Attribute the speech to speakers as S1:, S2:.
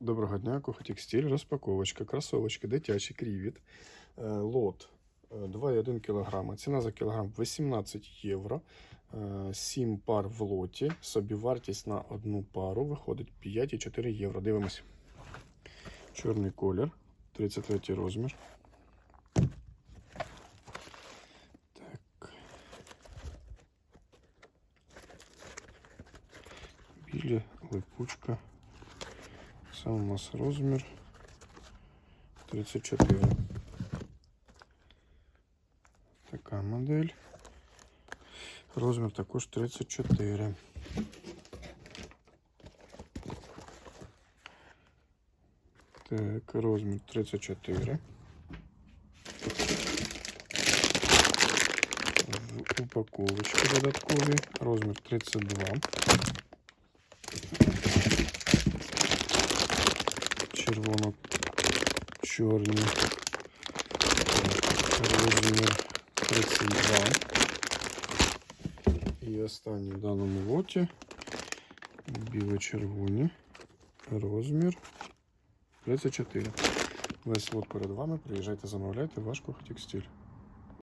S1: Доброго дня, Кухотекстиль, розпаковочка, кросовочки, дитячий крівіт, е, лот е, 2,1 кг. Ціна за кілограм 18 євро. 7 пар в лоті. Собівартість на одну пару виходить 5,4 євро. Дивимось. Чорний колір, 33 розмір. Так. Білі, липучка. Це у нас розмір 34. Така модель. Розмір також 34. Так, розмір 34. В упаковочці додаткові. Розмір 32. Червоно-чорні. Розмір 32. І останній в даному лоті біло-червоні. Розмір 34. Весь лот перед вами. Приїжджайте, замовляйте ваш кухотекстиль.